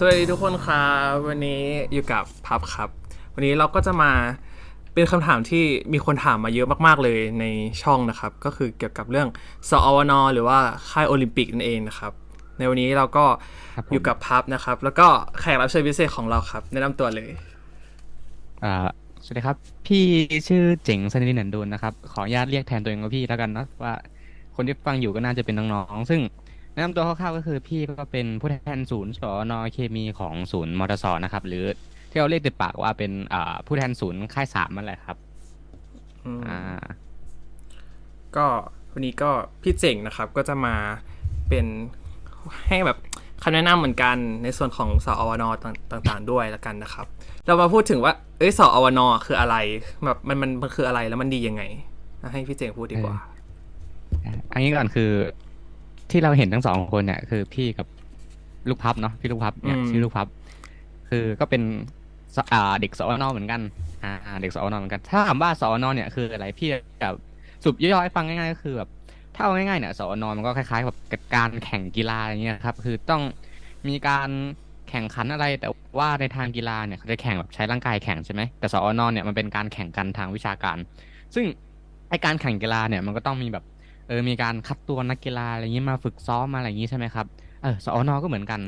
สวัสดีทุกคนครับวันนี้อยู่กับพับครับ วันนี้เราก็จะมาเป็นคำถามที่มีคนถามมาเยอะมากๆเลยในช่องนะครับ ก็คือเกี่ยวกับเรื่องสอวนหรือว่าค่ายโอลิมปิกนั่นเองนะครับ ในวันนี้เราก็ครับผม อยู่กับพับนะครับ แล้วก็แขกรับเชิญพิเศษของเราครับ แนะนำตัวเลย อ่าสวัสดีครับ พี่ชื่อเจ๋งสนิทหนันดูนนะครับ ขออนุญาตเรียกแทนตัวเองว่าพี่แล้วกันนะว่า คนที่ฟังอยู่ก็น่าจะเป็นน้องๆซึ่ง แนะนำตัวคร่าวๆก็คือพี่ก็เป็นผู้แทนศูนย์สอนอเคมีของศูนย์มอเตอร์สนะครับ หรือที่เราเรียกติดปากว่าเป็นอ่าผู้แทนศูนย์ค่ายสามนั่นแหละครับ อืมอ่า ก็วันนี้ก็พี่เจ๋งนะครับก็จะมาเป็นให้แบบคำแนะนำเหมือนกันในส่วนของสอวนต่างๆด้วยแล้วกันนะครับ เรามาพูดถึงว่า เอ้ยสอวนคืออะไรแบบมันมันมันคืออะไรแล้วมันดียังไงให้พี่เจ๋งพูดดีกว่า อันนี้ก่อนคือ ที่เราเห็นทั้งสองคนเนี่ยคือพี่กับลูกพับเนาะพี่ลูกพับเนี่ยอืม ชื่อลูกพับ คือก็เป็นสอ่าเด็กสอนอเหมือนกัน อ่า เด็กสอนอเหมือนกัน ถ้าถามว่าสอนอเนี่ยคืออะไรพี่กับสรุปย่อยๆให้ฟังง่ายๆก็คือแบบถ้าเอาง่ายๆเนี่ยสอนอมันก็คล้ายๆกับการแข่งกีฬาอย่างเงี้ยครับ คือต้องมีการแข่งขันอะไร แต่ว่าในทางกีฬาเนี่ยเขาจะแข่งแบบใช้ร่างกายแข่งใช่ไหมแต่สอนอเนี่ยมันเป็นการแข่งกันทางวิชาการ ซึ่งไอการแข่งกีฬาเนี่ยมันก็ต้องมีแบบ เออมีการคัดตัวนักกีฬาอะไรอย่างนี้มาฝึกซ้อมมาอะไรอย่างนี้ใช่ไหมครับเออสอนอก็เหมือนกัน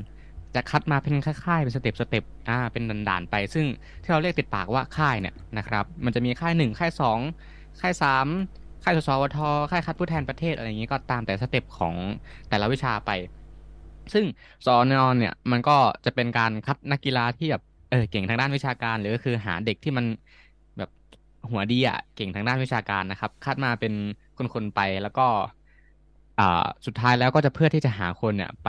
จะคัดมาเป็นค่ายๆเป็นสเต็ปสเต็ปอ่าเป็นด่านๆไป ซึ่งที่เราเรียกติดปากว่าค่ายเนี่ยนะครับมันจะมีค่ายหนึ่งค่ายสองค่ายสามค่ายสสวทค่ายคัดผู้แทนประเทศอะไรอย่างนี้ก็ตามแต่สเต็ปของแต่ละวิชาไป ซึ่งสอนอเนี่ยมันก็จะเป็นการคัดนักกีฬาที่แบบเออเก่งทางด้านวิชาการ หรือก็คือหาเด็กที่มันแบบหัวดีอะเก่งทางด้านวิชาการนะครับคัดมาเป็น คนๆไปแล้วก็อ่าสุดท้ายแล้วก็จะเพื่อที่จะหาคนเนี่ยไป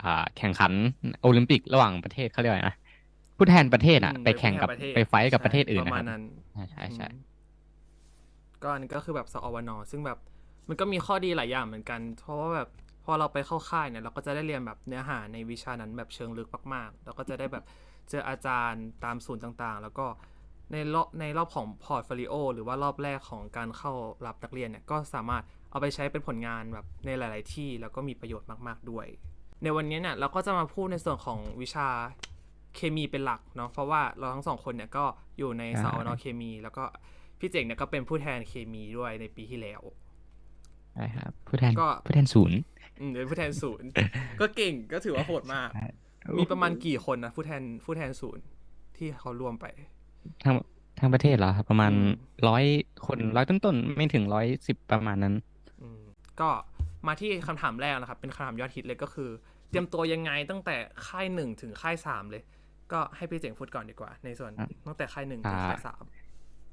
อ่าแข่งขันโอลิมปิกระหว่างประเทศเขาเรียกว่าไงนะผู้แทนประเทศอะอืมไปแข่งกับเป็นผู้แทนประเทศไปไฟท์กับประเทศอื่นประนะคมารัณบนั้นใช่ใช่ใช่อืมก็อันนี้ก็คือแบบสอวนซึ่งแบบมันก็มีข้อดีหลายอย่างเหมือนกัน เพราะว่าแบบพอเราไปเข้าค่ายเนี่ยเราก็จะได้เรียนแบบเนื้อหาในวิชานั้นแบบเชิงลึกมากๆ แล้วก็จะได้แบบเจออาจารย์ตามศูนย์ต่างๆ แล้วก็ ในรอบในรอบของพอร์ตโฟลิโอหรือว่ารอบแรกของการเข้ารับนักเรียนเนี่ยก็สามารถเอาไปใช้เป็นผลงานแบบในหลาย ๆ ที่แล้วก็มีประโยชน์มาก ๆ ด้วย ในวันนี้เนี่ยเราก็จะมาพูดในส่วนของวิชาเคมีเป็นหลักเนาะเพราะว่าเราทั้งสองคนเนี่ยก็อยู่ในสอนเคมี แล้วก็พี่เจ๋งเนี่ยก็เป็นผู้แทนเคมีด้วยในปีที่แล้วใช่ครับผู้แทนก็ผู้แทนศูนย์อืมเป็นผู้แทนศูนย์ก็เก่งก็ถือว่าโหดมากใช่มีประมาณกี่คนนะผู้แทนผู้แทนศูนย์ที่เขาร่วมไป ทั้งทั้งประเทศเหรอครับประมาณอืมร้อยคนร้อยต้นๆ ไม่ถึงร้อยสิบประมาณนั้นอืมก็มาที่คำถามแรกนะครับ เป็นคำถามยอดฮิตเลยก็คือ เตรียมตัวยังไงตั้งแต่ค่ายหนึ่งถึงค่ายสามเลย ก็ให้พี่เจ๋งพูดก่อนดีกว่า ในส่วนอะตั้งแต่ค่ายหนึ่งถึงอ่าค่ายสาม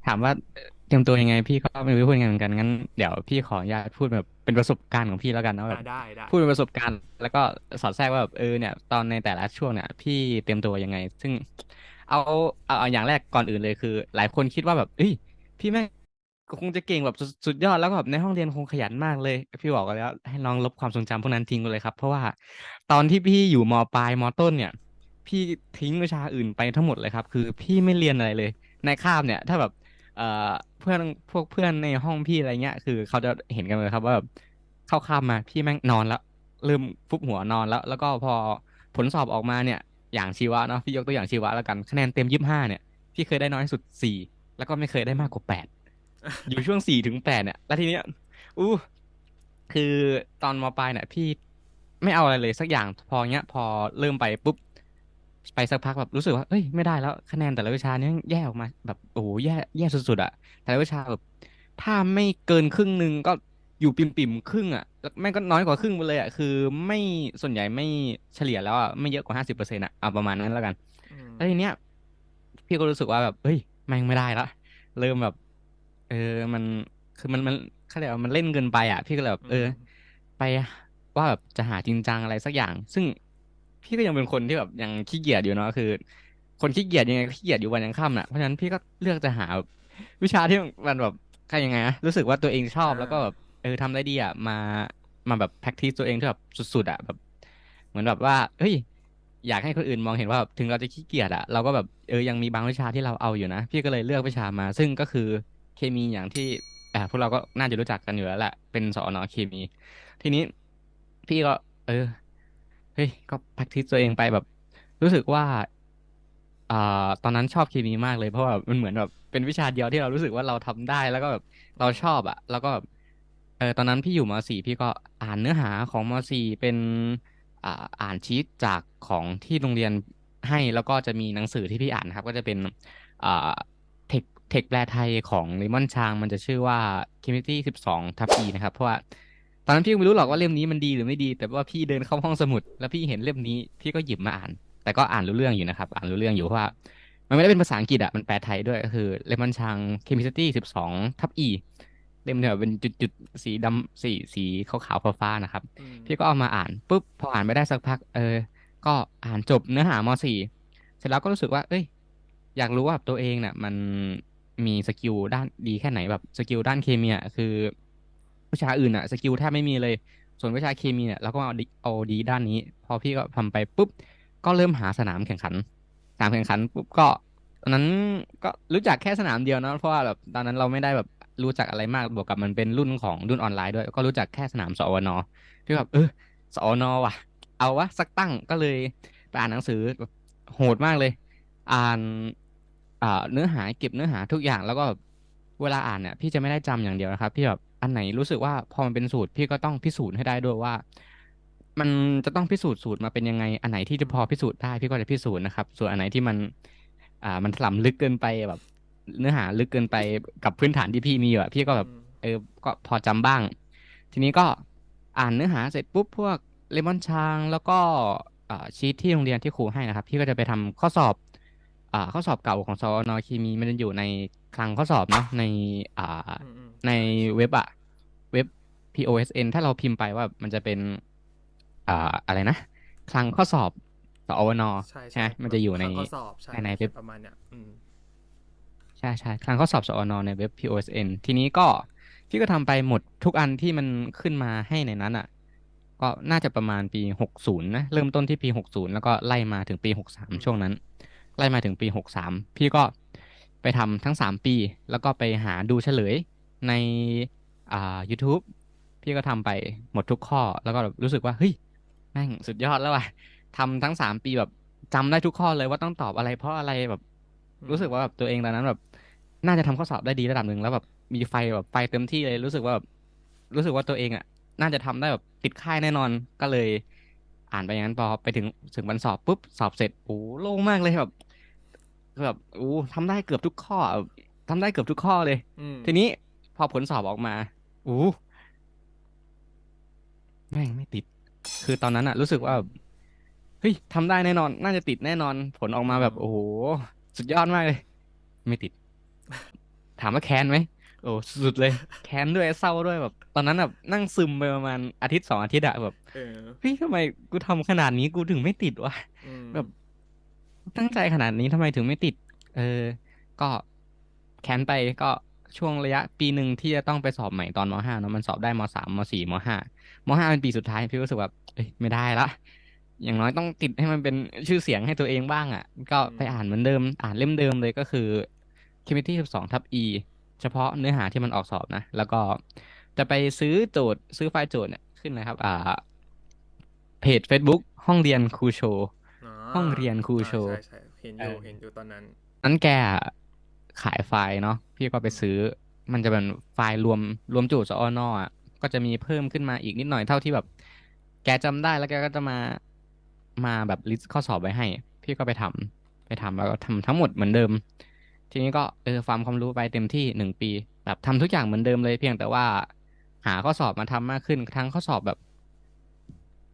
ถามว่าเอ่อเตรียมตัวยังไงพี่ก็ไม่รู้จะพูดยังไงเหมือนกันงั้นเดี๋ยวพี่ขออนุญาตพูดแบบเป็นประสบการณ์ของพี่แล้วกันนะแบบอ่าได้ได้พูดเป็นประสบการณ์ แล้วก็สอดแทรกว่าแบบเออเนี่ยตอนในแต่ละช่วงเนี่ยพี่เตรียมตัวยังไง ซึ่ง เอาเอาเอาอย่างแรกก่อนอื่นเลยคือ หลายคนคิดว่าแบบเอ้ย พี่แม่งคงจะเก่งแบบสุดสุดยอดแล้วก็แบบในห้องเรียนคงขยันมากเลย พี่บอกกันแล้ว ให้ลองลบความทรงจำพวกนั้นทิ้งไปเลยครับ เพราะว่าตอนที่พี่อยู่มปลายมต้นเนี่ย พี่ทิ้งวิชาอื่นไปทั้งหมดเลยครับ คือพี่ไม่เรียนอะไรเลย ในคาบเนี่ย ถ้าแบบเอ่อเพื่อนพวกเพื่อนในห้องพี่อะไรเงี้ย คือเขาจะเห็นกันเลยครับว่าแบบเข้าคาบมาพี่แม่งนอนแล้วเริ่มฟุบหัวนอนแล้ว แล้วก็พอผลสอบออกมาเนี่ย อย่างชีวะเนาะพี่ยกตัวอย่างชีวะแล้วกันคะแนนเต็มยี่สิบห้าเนี่ยพี่เคยได้น้อยที่สุดสี่แล้วก็ไม่เคยได้มากกว่าแปดอยู่ช่วงสี่ถึงแปดเนี่ย แล้วทีเนี้ยอู้คือตอนมปลายเนี่ยพี่ไม่เอาอะไรเลยสักอย่างพอเงี้ย พอเริ่มไปปุ๊บไปสักพักแบบรู้สึกว่าเอ้ยไม่ได้แล้วคะแนนแต่ละวิชานี่แย่ออกมาแบบโอ้โหแย่แย่สุดๆอะแต่ละวิชาแบบถ้าไม่เกินครึ่งหนึ่งก็ อยู่ปิ่มๆครึ่งอะแล้วแม่งก็น้อยกว่าครึ่งไปเลยอะคือไม่ส่วนใหญ่ไม่เฉลี่ยแล้วอะไม่เยอะกว่าห้าสิบเปอร์เซ็นต์อะเอาประมาณนั้นแล้วกันอืมแล้วทีเนี้ยพี่ก็รู้สึกว่าแบบเฮ้ยแม่งไม่ได้ละเริ่มแบบ เออมันคือมันมันเขาเรียกว่ามันเล่นเกินไปอะ พี่ก็เลยแบบเออ ไปว่าแบบจะหาจริงจังอะไรสักอย่าง ซึ่งพี่ก็ยังเป็นคนที่แบบยังขี้เกียจอยู่เนาะคือ คนขี้เกียจยังไงก็ขี้เกียจอยู่วันยังค่ำน่ะเพราะฉะนั้นพี่ก็เลือกจะหาวิชาที่มันแบบใครยังไงนะรู้สึกว่าตัวเองชอบอ่าแล้วก็แบบ เออทำได้ดีอะมามาแบบ practice ตัวเองที่แบบสุดๆอะแบบ เหมือนแบบว่าเฮ้ยอยากให้คนอื่นมองเห็นว่าถึงเราจะขี้เกียจอะเราก็แบบเออยังมีบางวิชาที่เราเอาอยู่นะ พี่ก็เลยเลือกวิชามา ซึ่งก็คือเคมีอย่างที่อ่าพวกเราก็น่าจะรู้จักกันอยู่แล้วแหละเป็นสอนอเคมี ทีนี้พี่ก็ เออเฮ้ยก็พักทิศตัวเองไปแบบ รู้สึกว่าอ่าตอนนั้นชอบเคมีมากเลยเพราะว่ามันเหมือนแบบเป็นวิชาเดียวที่เรารู้สึกว่าเราทำได้แล้วก็แบบเราชอบอะ แล้วก็แบบ ออตอนนั้นพี่อยู่มสี่พี่ก็อ่านเนื้อหาของมสี่เป็นอ่าอ่านชีตจากของที่โรงเรียนให้แล้วก็จะมีหนังสือที่พี่อ่านครับ ก็จะเป็นอ่าเทคเทคแปลไทยของลิมอนชางมันจะชื่อว่า Chemistry สิบสองทับ E นะครับ เพราะว่าตอนนั้นพี่ไม่รู้หรอกว่าเล่มนี้มันดีหรือไม่ดี แต่ว่าพี่เดินเข้าห้องสมุด แล้วพี่เห็นเล่มนี้พี่ก็หยิบมาอ่าน แต่ก็อ่านรู้เรื่องอยู่นะครับ อ่านรู้เรื่องอยู่เพราะว่า มันไม่ได้เป็นภาษาอังกฤษอะมันแปลไทยด้วยก็คือเลมอนชังเคมิสตรีสิบสองทับอี เล่มเนี่ยแบบเป็นจุดๆสีดำสีสีขาวๆฟ้าๆนะครับอืมพี่ก็เอามาอ่านปุ๊บพออ่านไปได้สักพัก เออ ก็อ่านจบเนื้อหามสี่เสร็จแล้วก็รู้สึกว่า เอ้ย อยากรู้ว่าตัวเองเนี่ยมันมีสกิลด้านดีแค่ไหนแบบสกิลด้านเคมีอะคือวิชาอื่นอะสกิลแทบไม่มีเลย ส่วนวิชาเคมีเนี่ยเราก็เอาดีเอาดีด้านนี้ พอพี่ก็ทำไปปุ๊บ ก็เริ่มหาสนามแข่งขันสนามแข่งขันปุ๊บก็ตอนนั้นก็รู้จักแค่สนามเดียวนะเพราะว่าแบบตอนนั้นเราไม่ได้แบบ รู้จักอะไรมากบวกกับมันเป็นรุ่นของรุ่นออนไลน์ด้วย ก็รู้จักแค่สนามสอวนพี่แบบเออสอวนว่ะ เอาวะสักตั้งก็เลยไปอ่านหนังสือโหดมากเลย อ่านอ่าเนื้อหาเก็บเนื้อหาทุกอย่างแล้วก็เวลาอ่านเนี่ยพี่จะไม่ได้จำอย่างเดียวนะครับพี่แบบอันไหนรู้สึกว่าพอมันเป็นสูตรพี่ก็ต้องพิสูจน์ให้ได้ด้วยว่า มันจะต้องพิสูจน์สูตรมาเป็นยังไง อันไหนที่จะพอพิสูจน์ได้พี่ก็จะพิสูจน์นะครับ ส่วนอันไหนที่มัน อ่ามันถลำลึกเกินไปแบบ เนื้อหาลึกเกินไปกับพื้นฐานที่พี่มีอยู่อะพี่ก็แบบอืมเออก็พอจำบ้าง ทีนี้ก็อ่านเนื้อหาเสร็จปุ๊บพวกเลมอนชางแล้วก็อ่าชีทที่โรงเรียนที่ครูให้นะครับ พี่ก็จะไปทำข้อสอบอ่าข้อสอบเก่าของสอนอเคมีมันจะอยู่ในคลังข้อสอบเนาะในอ่าอืมอืมในเว็บอะเว็บ POSN ถ้าเราพิมพ์ไปว่ามันจะเป็นอ่าอะไรนะ คลังข้อสอบสอวนใช่ใช่ไหมมันจะอยู่ในข้อสอบใช่ในเว็บประมาณเนี้ยอืมใช่ใช่คลังข้อสอบสอนในเว็บ POSN ทีนี้ก็พี่ก็ทำไปหมดทุกอันที่มันขึ้นมาให้ในนั้นอะ ก็น่าจะประมาณปี 60 นะ เริ่มต้นที่ปี 60 แล้วก็ไล่มาถึงปี 63 ช่วงนั้น ไล่มาถึงปี 63 พี่ก็ไปทำทั้ง 3 ปี แล้วก็ไปหาดูเฉลยในอ่า YouTube พี่ก็ทำไปหมดทุกข้อ แล้วก็แบบรู้สึกว่า เฮ้ย แม่งสุดยอดแล้วว่ะทำทั้ง 3 ปีแบบจำได้ทุกข้อเลยว่าต้องตอบอะไรเพราะอะไรแบบอืมรู้สึกว่าแบบตัวเองตอนนั้นแบบ น่าจะทำข้อสอบได้ดีระดับหนึ่งแล้วแบบมีไฟแบบไฟเต็มที่เลยรู้สึกว่าแบบรู้สึกว่าตัวเองอะ น่าจะทำได้แบบติดค่ายแน่นอนก็เลย อ่านไปอย่างนั้นพอไปถึงถึงวันสอบปุ๊บสอบเสร็จโอ้โล่งมากเลยแบบแบบโอ้ทำได้เกือบทุกข้อแบบทำได้เกือบทุกข้อเลยอืมทีนี้พอผลสอบออกมาโอ้แม่งไม่ติด คือตอนนั้นอะรู้สึกว่าแบบเฮ้ยทำได้แน่นอน น่าจะติดแน่นอน ผลออกมาแบบโอ้โห สุดยอดมากเลย ไม่ติด ถามว่าแค้นไหมโอ้สุดๆเลย แค้นด้วยเศร้าด้วยแบบ ตอนนั้นแบบนั่งซึมไปประมาณอาทิตย์สองอาทิตย์อะแบบเออเฮ้ยทำไมกูทำขนาดนี้กูถึงไม่ติดวะอืมแบบตั้งใจขนาดนี้ทำไมถึงไม่ติด เออ ก็แค้นไปก็ช่วงระยะปีหนึ่งที่จะต้องไปสอบใหม่ตอนมห้าเนอะมันสอบได้มสามมสี่มห้ามห้าเป็นปีสุดท้ายพี่รู้สึกว่าเอ้ยไม่ได้ละอย่างน้อยต้องติดให้มันเป็นชื่อเสียงให้ตัวเองบ้างอะ ก็ไปอ่านเหมือนเดิม อ่านเล่มเดิมเลยก็คือ Chemistry 12ทับ E เฉพาะเนื้อหาที่มันออกสอบนะ แล้วก็จะไปซื้อโจทย์ซื้อไฟล์โจทย์เนี่ยขึ้นนะครับ อ่า เพจ Facebook ห้องเรียนครูโชว์ห้องเรียนครูอ่าโชว์ใช่ใช่เห็นอยู่เออเห็นอยู่ตอนนั้นนั้นแกขายไฟล์เนาะพี่ก็ไปซื้อ มันจะเป็นไฟล์รวมรวมโจทย์สอนอะก็จะมีเพิ่มขึ้นมาอีกนิดหน่อยเท่าที่แบบ แกจำได้แล้วแกก็จะมามาแบบลิสต์ข้อสอบไว้ให้ พี่ก็ไปทำไปทำแล้วก็ทำทั้งหมดเหมือนเดิม ทีนี้ก็เออฟาร์มความรู้ไปเต็มที่หนึ่งปี แบบทำทุกอย่างเหมือนเดิมเลยเพียงแต่ว่า หาข้อสอบมาทำมากขึ้นทั้งข้อสอบแบบ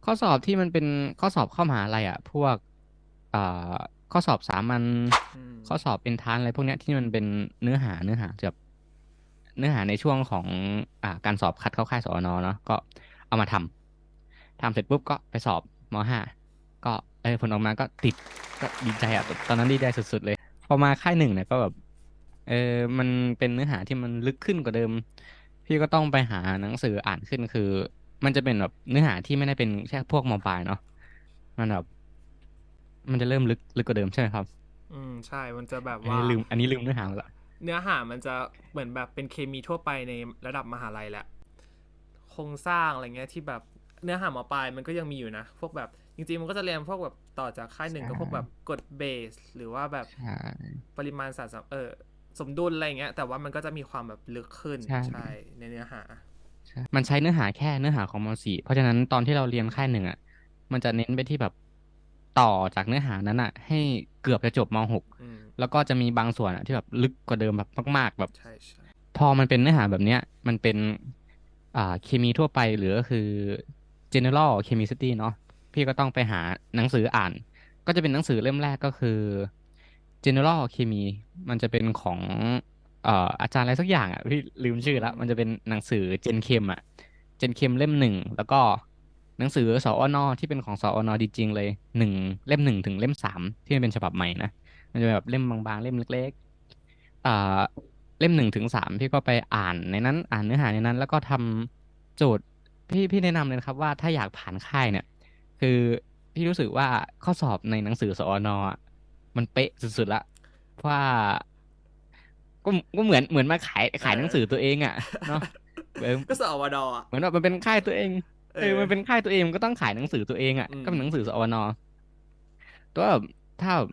ข้อสอบที่มันเป็นข้อสอบเข้ามหาลัยอะ พวกอ่าข้อสอบสามัญอืมข้อสอบเป็นทานอะไรพวกเนี้ยที่มันเป็นเนื้อหาเนื้อหาแบบเนื้อหาในช่วงของอ่าการสอบคัดเข้าค่ายสอนอเนาะก็เอามาทำทำเสร็จปุ๊บก็ไปสอบมห้าก็เออผลออกมาก็ติดก็ดีใจอะตอนนั้นดีใจสุด ๆ เลยพ อมาค่ายหนึ่งเนี่ยก็แบบ เออมันเป็นเนื้อหาที่มันลึกขึ้นกว่าเดิม พี่ก็ต้องไปหาหนังสืออ่านขึ้นคือ มันจะเป็นแบบเนื้อหาที่ไม่ได้เป็นแค่พวกมปลายเนาะมันแบบมันจะเริ่มลึกลึกกว่าเดิมใช่ไหมครับ อืมใช่ มันจะแบบอันว่านี้ลืม อันนี้ลืมเนื้อหาหมดละเนื้อหามันจะเหมือนแบบเป็นเคมีทั่วไปในระดับมหาลัยแหละโครงสร้างอะไรเงี้ยที่แบบเนื้อหามอปลายมันก็ยังมีอยู่นะ พวกแบบ จจริงๆมันก็จะเรียนพวกแบบต่อจากค่ายหนึ่งก็พวกแบบกฎเบส หรือว่าแบบใช่ปริมาณสารสำเออสมดุลอะไรเงี้ย แต่ว่ามันก็จะมีความแบบลึกขึ้นใช่ใช่ในเนื้อหาใช่มันใช้เนื้อหาแค่เนื้อหาของม .4 เพราะฉะนั้นตอนที่เราเรียนค่ายหนึ่งอะ มันจะเน้นไปที่แบบต่อจากเนื้อหานั้นอะ ให้เกือบจะจบม .6 อืมแล้วก็จะมีบางส่วนอะที่แบบลึกกว่าเดิมแบบมาก ๆ แบบใช่ใช่พอมันเป็นเนื้อหาแบบเนี้ย มันเป็นอ่าเคมีทั่วไปหรือก็คือ general chemistry เนาะ พี่ก็ต้องไปหาหนังสืออ่าน ก็จะเป็นหนังสือเล่มแรกก็คือ general chemistry มันจะเป็นของเอ่ออาจารย์อะไรสักอย่างอะพี่ลืมชื่อแล้วมันจะเป็นหนังสือเจนเคมอะเจนเคมเล่มหนึ่งแล้วก็หนังสือสอนอที่เป็นของสอนอจริงๆเลยหนึ่งเล่มหนึ่งถึงเล่มสามที่มันเป็นฉบับใหม่นะมันจะแบบเล่มบางๆ เล่มเล็กๆอ่าเล่มหนึ่งถึงสามพี่ก็ไปอ่านในนั้น อ่านเนื้อหาในนั้น แล้วก็ทำโจทย์พี่พี่แนะนำเลยครับว่าถ้าอยากผ่านค่ายเนี่ย คือพี่รู้สึกว่าข้อสอบในหนังสือสอนอะมันเป๊ะสุดๆละเพราะว่าก็ก็เหมือนเหมือนมาขายขายหนังสือตัวเองอะเนาะเออก็สอวดอะเหมือนแบบมันเป็นค่ายตัวเองเอเอออมันเป็นค่ายตัวเองมันก็ต้องขายหนังสือตัวเองอะอืมก็เป็นหนังสือสอนอตัวแบบถ้าแบบ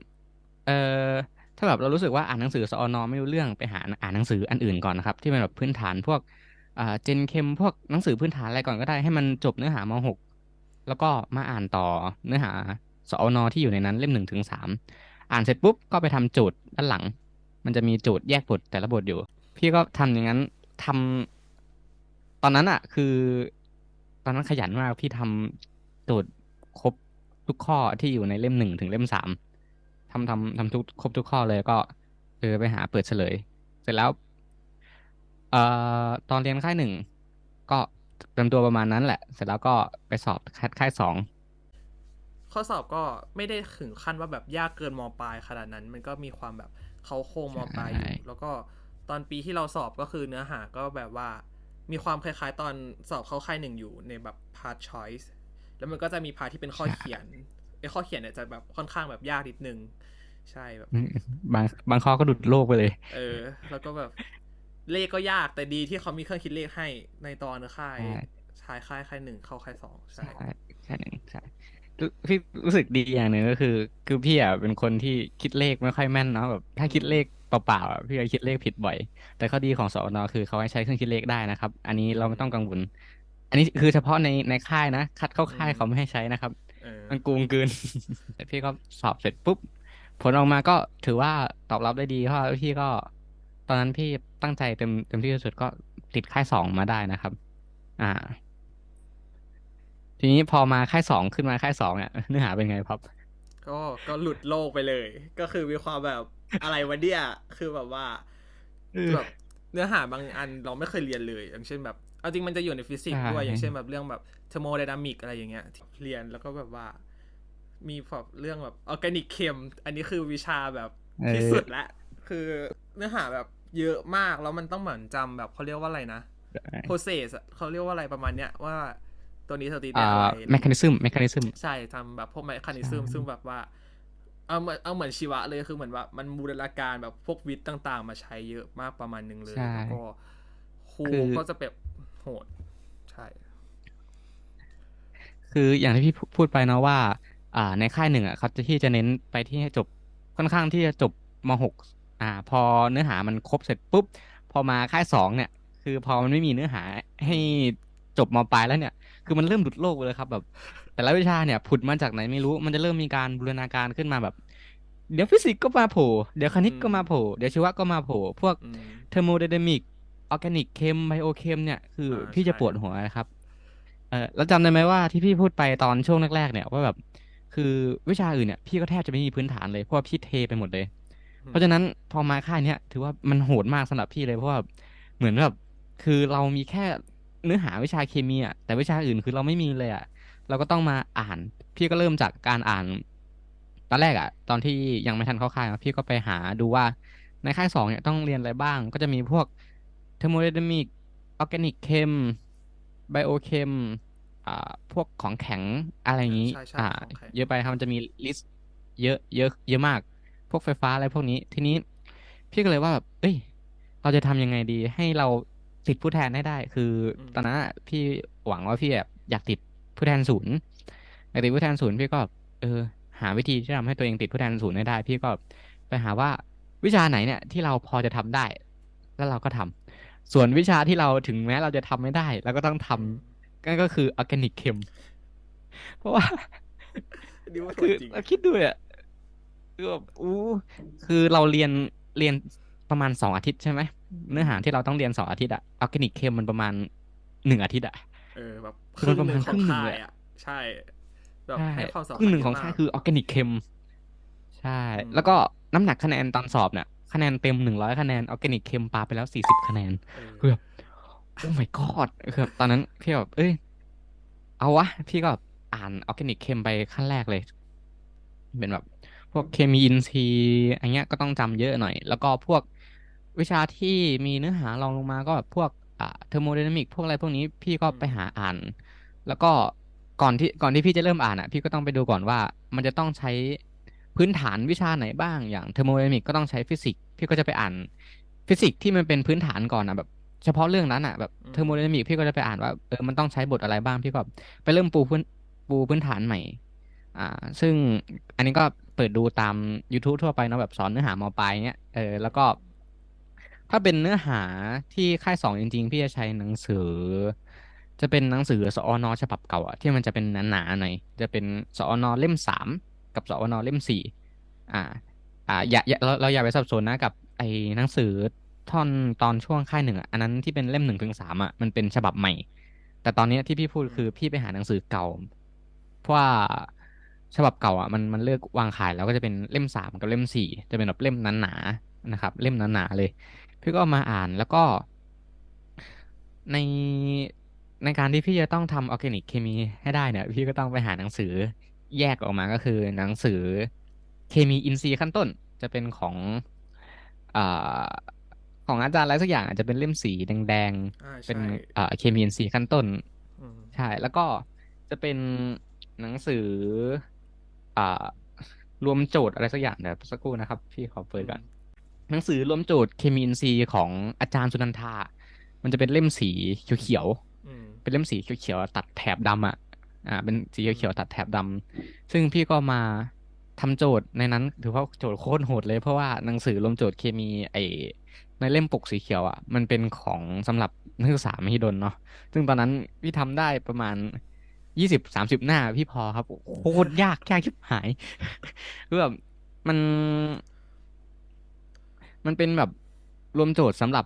เออถ้าแบบเรารู้สึกว่าอ่านหนังสือสอนอไม่รู้เรื่องไปหาอ่านหนังสืออันอื่นก่อนนะครับ ที่เป็นแบบพื้นฐานพวกอ่าเจนเคมพวกหนังสือพื้นฐานอะไรก่อนก็ได้ให้มันจบเนื้อหามหก แล้วก็มาอ่านต่อเนื้อหาสอนอที่อยู่ในนั้นเล่มหนึ่งถึงสามอ่านเสร็จปุ๊บก็ไปทำโจทย์ด้านหลัง มันจะมีโจทย์แยกบทแต่ละบทอยู่ พี่ก็ทำอย่างนั้นทำตอนนั้นอะคือ ตอนนั้นขยันมากพี่ทำโจทย์ครบทุกข้อที่อยู่ในเล่มหนึ่งถึงเล่มสามทำทำทำทุกครบทุกข้อเลยก็เออไปหาเปิดเฉลย เสร็จแล้ว เอ่อตอนเรียนค่ายหนึ่งก็ เตรียมตัวประมาณนั้นแหละ เสร็จแล้วก็ไปสอบคัดค่ายสองข้อสอบก็ไม่ได้ถึงขั้นว่าแบบยากเกินมปลายขนาดนั้น มันก็มีความแบบเขาโครงมปลายอยู่แล้วก็ตอนปีที่เราสอบก็คือเนื้อหาก็แบบว่า มีความคล้ายๆ ตอนสอบเข้าค่ายหนึ่งอยู่ในแบบ part choice แล้วมันก็จะมีพาร์ทที่เป็นข้อเขียนไอ้ข้อเขียนเนี่ยจะแบบค่อนข้างแบบยากนิดนึง ใช่แบบอืมบางบางข้อก็ดุดโลกไปเลย เออ แล้วก็แบบ เลขก็ยากแต่ดีที่เขามีเครื่องคิดเลขให้ในตอนค่ายใช่ชายค่ายค่ายหนึ่งเข้าค่ายสองใช่ใช่ใช่หนึ่งใช่รู้พี่รู้สึกดีอย่างหนึ่งก็คือ คือพี่อะเป็นคนที่คิดเลขไม่ค่อยแม่นเนาะแบบถ้าคิดเลขเปล่าๆอะพี่จะคิดเลขผิดบ่อย แต่ข้อดีของสอนอคือเขาให้ใช้เครื่องคิดเลขได้นะครับ อันนี้เราไม่ต้องกังวลอันนี้คือเฉพาะในในค่ายนะ คัดเข้าค่ายเขาไม่ให้ใช้นะครับเออมันโกงเกินแต่พี่ก็สอบเสร็จปุ๊บผลออกมาก็ถือว่าตอบรับได้ดีเพราะว่าพี่ก็ ตอนนั้นพี่ตั้งใจเต็มเต็มที่ที่สุดก็ติดค่ายสองมาได้นะครับ อ่า ทีนี้พอมาค่ายสองขึ้นมาค่ายสองเนี่ยเนื้อหาเป็นไงครับ ก็ก็หลุดโลกไปเลย ก็คือมีความแบบอะไรวะเนี่ยคือแบบว่าแบบเนื้อหาบางอันเราไม่เคยเรียนเลย อย่างเช่นแบบเอาจริงมันจะอยู่ในฟิสิกส์ใช่ด้วยอย่างเช่นแบบเรื่องแบบเทอร์โมไดนามิกอะไรอย่างเงี้ยที่เรียนแล้วก็แบบว่า มีแบบเรื่องแบบออร์แกนิกเคมอันนี้คือวิชาแบบเออที่สุดละคือเนื้อหาแบบ เยอะมากแล้วมันต้องเหมือนจำแบบเขาเรียกว่าอะไรนะ process อะเขาเรียกว่าอะไรประมาณเนี้ยว่าตัวนี้สติได้อ่าอะไรแมคานิซึมแมคานิซึมใช่ทำแบบพวกแมคานิซึมใช่ซึ่งแบบว่าเอาเหมือนเอาเหมือนชีวะเลยคือเหมือนว่ามันบูรณาการแบบพวกวิทย์ต่าง ๆ มาใช้เยอะมากประมาณหนึ่งเลยใช่แล้วก็ครูคือก็จะแบบโหดใช่ คืออย่างที่พี่พูพูดไปเนาะว่า อ่า ในค่ายหนึ่งอะเขาจะที่จะเน้นไปที่ให้จบค่อนข้างที่จะจบมหก อ่า พอเนื้อหามันครบเสร็จปุ๊บ พอมาค่ายสองเนี่ย คือพอมันไม่มีเนื้อหาให้จบมปลายแล้วเนี่ย คือมันเริ่มหลุดโลกไปเลยครับ แบบ แต่ละวิชาเนี่ยผุดมาจากไหนไม่รู้ มันจะเริ่มมีการบูรณาการขึ้นมาแบบ เดี๋ยวฟิสิกส์ก็มาโผล่ เดี๋ยวคณิตก็มาโผล่ เดี๋ยวชีวะก็มาโผล่ พวกอืมเทอร์โมไดนามิก ออร์แกนิก เคม ไบโอเคมเนี่ย คืออ่าพี่จะใช่ปวดหัวนะครับ เออแล้วจำได้ไหมว่าที่พี่พูดไปตอนช่วงแรกๆเนี่ยว่าแบบ คือวิชาอื่นเนี่ยพี่ก็แทบจะไม่มีพื้นฐานเลย เพราะว่าพี่เทไปหมดเลย เพราะฉะนั้นพอมาค่ายเนี้ยถือว่ามันโหดมากสำหรับพี่เลยเพราะว่าเหมือนแบบคือเรามีแค่เนื้อหาวิชาเคมีอะแต่วิชาอื่นคือเราไม่มีเลยอะเราก็ต้องมาอ่าน พี่ก็เริ่มจากการอ่าน ตอนแรกอะ ตอนที่ยังไม่ทันเข้าค่ายอะพี่ก็ไปหาดูว่าในค่ายสองเนี่ยต้องเรียนอะไรบ้าง ก็จะมีพวกเทอร์โมไดนามิกออร์แกนิกเคมไบโอเคมอ่าพวกของแข็งอะไรอย่างนี้ใช่ใช่อ่าของแข็งเยอะไปครับมันจะมีลิสต์เยอะเยอะเยอะมาก พวกไฟฟ้าอะไรพวกนี้ ทีนี้พี่ก็เลยว่าแบบเอ้ย เราจะทำยังไงดีให้เราติดผู้แทนให้ได้ คืออม ตอนนั้นอะพี่หวังว่าพี่แบบอยากติดผู้แทนศูนย์เอากติดผู้แทนศูนย์พี่ก็เออ หาวิธีที่ทำให้ตัวเองติดผู้แทนศูนย์ให้ได้ พี่ก็ไปหาว่าวิชาไหนเนี่ยที่เราพอจะทำได้ แล้วเราก็ทำส่วนวิชาที่เราถึงแม้เราจะทำไม่ได้เราก็ต้องทำ นั่นก็คือออร์แกนิกเคม เพราะว่าดีว่าคือจริงเราคิดดูอะ คือแบบอู้คือเราเรียนเรียนประมาณสองอาทิตย์ใช่ไหมเนื้อหาที่เราต้องเรียนสองอาทิตย์อะออร์แกนิกเคมมันประมาณหนึ่งอาทิตย์อะเออแบบคือมันประมาณขครึ่องงหนึ่งค่าเลยยอะอะใช่แบบใช่ให้ความสำคคัรึ่ญงหนึ่งของเยะค่ายมากคือออร์แกนิกเคมใช่อืมแล้วก็น้ำหนักคะแนนตอนสอบเนี่ยคะแนนเต็มหนึ่งร้อยคะแนนออร์แกนิกเคมปาไปแล้วสี่สิบคะแนนเออคือแบบโอ้ my god คือแบบตอนนั้นพี่แบบเอ้ยเอาวะ พี่ก็อ่านออร์แกนิกเคมไปขั้นแรกเลย เป็นแบบพ วกเคมีอินทรีย์อันเงี้ยก็ต้องจำเยอะหน่อย แล้วก็พวกวิชาที่มีเนื้อหารองลงมาก็แบบพวกอ่าเทอร์โมไดนามิกพวกอะไรพวกนี้พี่ก็ไปหาอ่าน แล้วก็ก่อนที่ก่อนที่พี่จะเริ่มอ่านอะ พี่ก็ต้องไปดูก่อนว่ามันจะต้องใช้พื้นฐานวิชาไหนบ้างอย่างเทอร์โมไดนามิกก็ต้องใช้ฟิสิกส์พี่ก็จะไปอ่านฟิสิกส์ที่มันเป็นพื้นฐานก่อนอะแบบเฉพาะเรื่องนั้นอะแบบอืมเทอร์โมไดนามิกพี่ก็จะไปอ่านว่าเออมันต้องใช้บทอะไรบ้างพี่ก็ไปเริ่มปูพื้นปูพื้นฐานใหม่ อ่า ซึ่งอันนี้ก็ เปิดดูตาม YouTube ทั่วไปเนาะแบบสอนเนื้อหามปลายเงี้ยเออแล้วก็ ถ้าเป็นเนื้อหาที่ค่ายสองจริง ๆ พี่จะใช้หนังสือ จะเป็นหนังสือสอนฉบับเก่าอะที่มันจะเป็นหนาๆหน่อยจะเป็นสอนเล่มสามกับสอนเล่มสี่อ่าอ่าอย่า อย่าเราเราอย่าไปสับสนนะกับไอ้หนังสือท่อนตอนช่วงค่ายหนึ่งอะอันนั้นที่เป็นเล่มหนึ่งถึงสามอะมันเป็นฉบับใหม่ แต่ตอนเนี้ยที่พี่พูดคือพี่ไปหาหนังสือเก่า เพราะว่า ฉบับเก่าอะมันมันเลิกวางขายแล้วก็จะเป็นเล่มสามกับเล่มสี่จะเป็นแบบเล่มหนาๆนะครับ เล่มหนาๆเลย พี่ก็เอามาอ่านแล้วก็ ในในการที่พี่จะต้องทำออร์แกนิกเคมีให้ได้เนี่ย พี่ก็ต้องไปหาหนังสือแยกออกมาก็คือ หนังสือเคมีอินทรีย์ขั้นต้นจะเป็นของอ่าของอาจารย์อะไรสักอย่างอาจจะเป็นเล่มสีแดงอ่าๆเป็นใช่อ่าเคมีอินทรีย์ขั้นต้นอืมใช่แล้วก็จะเป็นหนังสือ อ่ารวมโจทย์อะไรสักอย่างเดี๋ยวสักครู่นะครับ พี่ขอเปิดก่อนหนังสือรวมโจทย์เคมีอินทรีย์ของอาจารย์สุนันทา มันจะเป็นเล่มสีเขียวอืมๆเป็นเล่มสีเขียวๆตัดแถบดำอะอ่าเป็นสีเขียวๆตัดแถบดำซึ่งพี่ก็มาทำโจทย์ในนั้นถือว่าโจทย์โคตรโหดเลยเพราะว่าหนังสือรวมโจทย์เคมีไอในเล่มปกสีเขียวอะมันเป็นของสำหรับนักศึกษามหิดลเนาะซึ่งตอนนั้นพี่ทำได้ประมาณ ยี่สิบสามสิบหน้าพี่พอครับโคตรยากยากชิบหายคือแบบมันมันเป็นแบบรวมโจทย์สำหรับ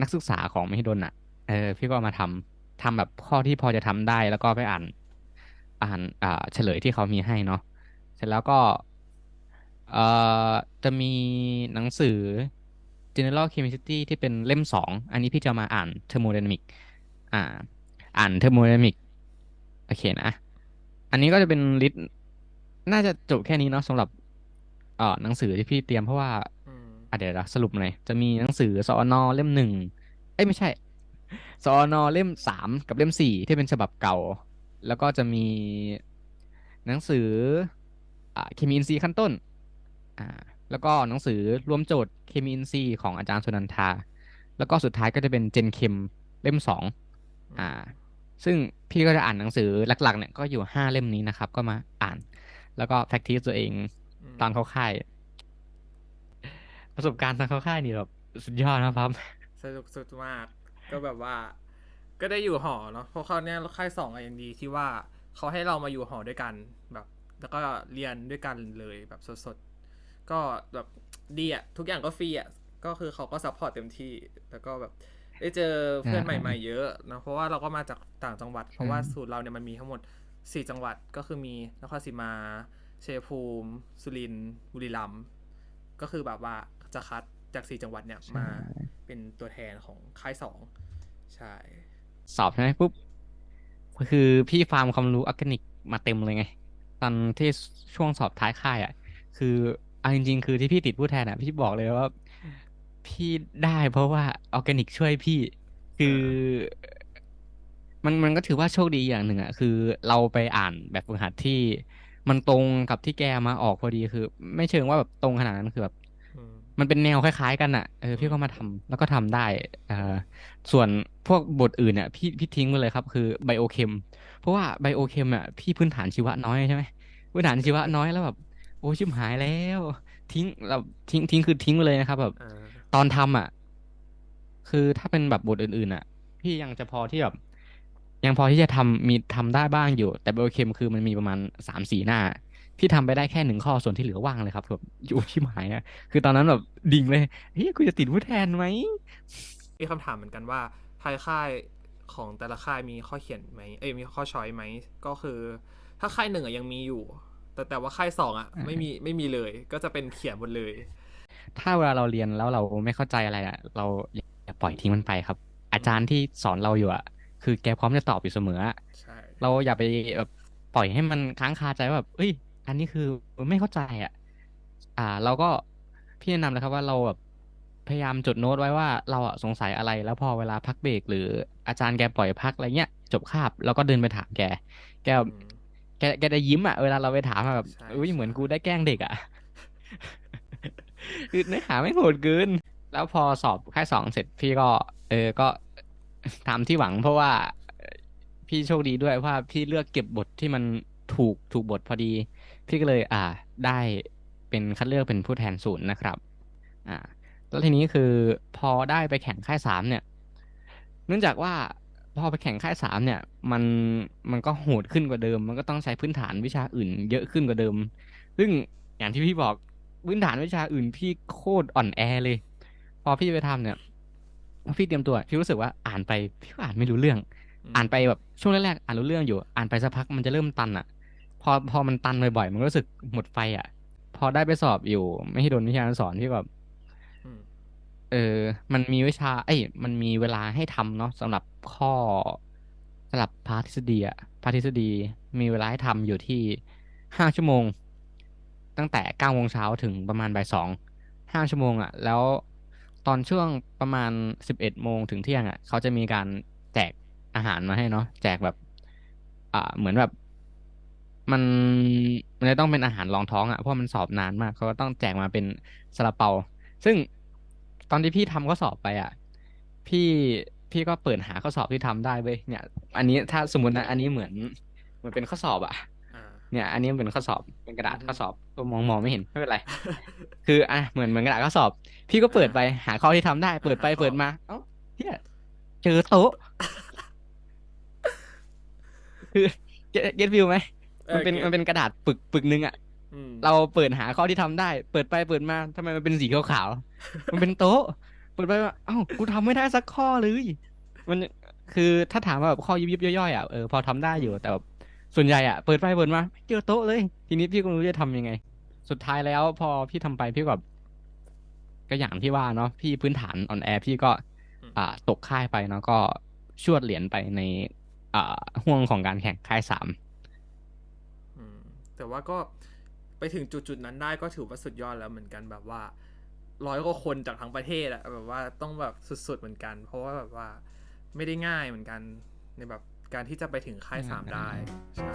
นักศึกษาของมหิดลอะ เออ พี่ก็มาทำทำแบบข้อที่พอจะทำได้แล้วก็ไปอ่าน อ่านอ่าเฉลยที่เขามีให้เนาะเสร็จแล้วก็เอ่อจะมีหนังสือ General Chemistry ที่เป็นเล่มสอง อันนี้พี่จะมาอ่าน Thermodynamic อ่า อ่าน Thermodynamic โอเคนะ อันนี้ก็จะเป็นลิสต์น่าจะจบแค่นี้เนาะสำหรับเอ่อหนังสือที่พี่เตรียมเพราะว่าอืมอะเดี๋ยวนะสรุปหน่อยจะมีหนังสือสอนอเล่มหนึ่งเอ้ยไม่ใช่สอนอเล่มสามกับเล่มสี่ที่เป็นฉบับเก่า แล้วก็จะมีหนังสืออ่าเคมีอินทรีย์ขั้นต้นอ่าแล้วก็หนังสือรวมโจทย์เคมีอินทรีย์ของอาจารย์สุนันทา แล้วก็สุดท้ายก็จะเป็นเจนเคมเล่มสองอ่า ซึ่งพี่ก็จะอ่านหนังสือหลักๆเนี่ยก็อยู่ห้าเล่มนี้นะครับ ก็มาอ่าน แล้วก็แฟกทีสตัวเองมตอนเข้าค่าย ประสบการณ์ตอนเข้าค่ายนี่แบบสุดยอดนะครับ สนุกสุดมาก ก็แบบว่า ก็ได้อยู่หอเนาะเพราะเขาวเนี้ยค่ายสองอะยังดีที่ว่าเขาให้เรามาอยู่หอด้วยกันแบบ แล้วก็เรียนด้วยกันเลยแบบสดๆก็แบบดีอะทุกอย่างก็ฟรีอะก็คือเขาก็ซัพพอร์ตเต็มที่ แล้วก็แบบ ได้เจอเพื่อนอ่าใหม่ๆเยอะเนอะเพราะว่าเราก็มาจากต่างจังหวัด เพราะว่าอืมสูตรเราเนี่ยมันมีทั้งหมดสี่จังหวัดก็คือมีนครศรีมาชัยภูมิ สุรินทร์บุรีรัมย์ก็คือแบบว่าจะคัดจากสี่จังหวัดเนี่ยมาเป็นตัวแทนของค่ายสองใช่สอบใช่ไหมปุ๊บคือพี่ฟาร์มความรู้ออร์แกนิกมาเต็มเลยไง ตอนที่ช่วงสอบท้ายค่ายอะ คือเอาจริงๆ คือที่พี่ติดผู้แทนอะ พี่บอกเลยว่า พี่ได้เพราะว่าออร์แกนิกช่วยพี่ คือ มันมันก็ถือว่าโชคดีอย่างหนึ่งอะคือเราไปอ่านแบบฝึกหัดที่ มันตรงกับที่แกมาออกพอดีคือ ไม่เชิงว่าแบบตรงขนาดนั้นคือแบบอืมมันเป็นแนวคล้ายๆกันอะเออพี่ก็มาทำแล้วก็ทำได้เอ่อส่วนพวกบทอื่นเนี่ยพี่พี่ทิ้งไปเลยครับ คือไบโอเคมเพราะว่าไบโอเคมอะพี่พื้นฐานชีวะน้อยใช่ไหมพื้นฐานชีวะน้อยแล้วแบบโอ้ชิบหายแล้ว ทิ้งเราทิ้งทิ้งคือทิ้งไปเลยนะครับ แบบอ่าตอนทำอะ คือถ้าเป็นแบบบทอื่นๆอะ พี่ยังจะพอที่แบบยังพอที่จะทำมีทำได้บ้างอยู่ แต่ไบโอเคมคือมันมีประมาณสามสี่หน้า พี่ทำไปได้แค่หนึ่งข้อส่วนที่เหลือว่างเลยครับแบบอยู่ชิบหายอะคือตอนนั้นแบบดิ่งเลยเฮ้ยกูจะติดผู้แทนไหมมีคำถามเหมือนกันว่าท้ายค่ายของแต่ละค่ายมีข้อเขียนไหมเอ้ยมีข้อช้อยไหมก็คือ ถ้าค่ายหนึ่งอะยังมีอยู่ แต่แต่ว่าค่ายสองอะไม่มีไม่มีเลย ก็จะเป็นเขียนหมดเลย ถ้าเวลาเราเรียนแล้วเราไม่เข้าใจอะไรอะ เราอย่าปล่อยทิ้งมันไปครับ อาจารย์ที่สอนเราอยู่อะ คือแกพร้อมจะตอบอยู่เสมออะใช่เราอย่าไปแบบปล่อยให้มันค้างคาใจว่าแบบเอ้ย อันนี้คือไม่เข้าใจอะ อ่า เราก็พี่แนะนำเลยครับว่าเราแบบพยายามจดโน้ตไว้ว่าเราอะสงสัยอะไร แล้วพอเวลาพักเบรกหรืออาจารย์แกปล่อยพักอะไรเงี้ย จบคาบเราก็เดินไปถามแก แกอืมแกแกจะยิ้มอะเวลาเราไปถามอะแบบใช่อุ้ยเหมือนใช่กูได้แกล้งเด็กอะ คือเนื้อหาไม่งโหดเกิน แล้วพอสอบค่ายสองเสร็จพี่ก็ เออก็ ตามที่หวังเพราะว่าเอ่อพี่โชคดีด้วยว่าพี่เลือกเก็บบทที่มันถูกถูกบทพอดี พี่ก็เลย อ่า ได้เป็นคัดเลือกเป็นผู้แทนศูนย์นะครับ อ่า แล้วทีนี้คือพอได้ไปแข่งค่ายสามเนี่ย เนื่องจากว่า พอไปแข่งค่ายสามเนี่ย มันมันก็โหดขึ้นกว่าเดิม มันก็ต้องใช้พื้นฐานวิชาอื่น เยอะขึ้นกว่าเดิม ซึ่งอย่างที่พี่บอกพื้นฐานวิชาอื่นพี่โคตรอ่อนแอเลย พอพี่ไปทำเนี่ยพอพี่เตรียมตัวพี่รู้สึกว่าอ่านไปพี่ก็อ่านไม่รู้เรื่อง อ่านไปแบบช่วงแรกๆอ่านรู้เรื่องอยู่ อ่านไปสักพักมันจะเริ่มตันอะ พอพอมันตันบ่อยๆมันก็รู้สึกหมดไฟอะ พอได้ไปสอบอยู่ไม่ให้โดนวิชาการสอนพี่แบบอืม เออ มันมีวิชา เอ้ย มันมีเวลาให้ทำเนาะสำหรับข้อสำหรับพาร์ทฤษฎีอะพาร์ททฤษฎีมีเวลาให้ทำอยู่ที่ห้าชั่วโมง ตั้งแต่เก้าโมงเช้าถึงประมาณบ่ายสองห้าชั่วโมงอะแล้วตอนช่วงประมาณสิบเอ็ดโมงถึงเที่ยงอะเขาจะมีการแจกอาหารมาให้เนาะแจกแบบ อ่าเหมือนแบบ มันมันจะต้องเป็นอาหารรองท้องอะเพราะมันสอบนานมากเขาก็ต้องแจกมาเป็นซาลาเปา ซึ่ง ตอนที่พี่ทำข้อสอบไปอะ พี่พี่ก็เปิดหาข้อสอบที่ทำได้เว้ยเนี่ย อันนี้ถ้าสมมตินะอันนี้เหมือนเหมือนเป็นข้อสอบอะอ่าเนี่ย อันนี้เป็นข้อสอบเป็นกระดาษอือฮึข้อสอบก็มองมองไม่เห็นไม่เป็นไร คืออะเหมือนเหมือนกระดาษข้อสอบ พี่ก็เปิดไปหาข้อที่ทำได้ เปิดไปหาข้อเปิดมา เอ้าเฮียเจอโต๊ะคือเก็ตเก็ตวิวไหมมันเป็นออมันเป็นกระดาษปึกปึกหนึงอะอืมเราเปิดหาข้อที่ทำได้ เปิดไปเปิดมาทำไมมันเป็นสีขาวๆ มันเป็นโต๊ะ เปิดไปว่าเอ้ากูทำไม่ได้สักข้อเลย มันคือถ้าถามว่าแบบข้อยิบยิบย่อยๆอะเออพอทำได้อยู่แต่แบบส่วนใหญ่อะเปิดไปเปิดมาไม่เจอโต๊ะเลย ทีนี้พี่ก็ไม่รู้จะทำยังไง สุดท้ายแล้วพอพี่ทำไปพี่ก็แบบก็อย่างที่ว่าเนาะพี่พื้นฐานอ่อนแอพี่ก็ อ่า ตกค่ายไปเนาะก็ชวดเหรียญไปใน อ่าห่วงของการแข่งค่ายสามอืมแต่ว่าก็ไปถึงจุดๆนั้นได้ก็ถือว่าสุดยอดแล้วเหมือนกันแบบว่า ร้อยกว่าคนจากทั้งประเทศอะแบบว่าต้องแบบสุดๆเหมือนกัน เพราะว่าแบบว่าไม่ได้ง่ายเหมือนกันในแบบการที่จะไปถึงค่ายสามได้ ใช่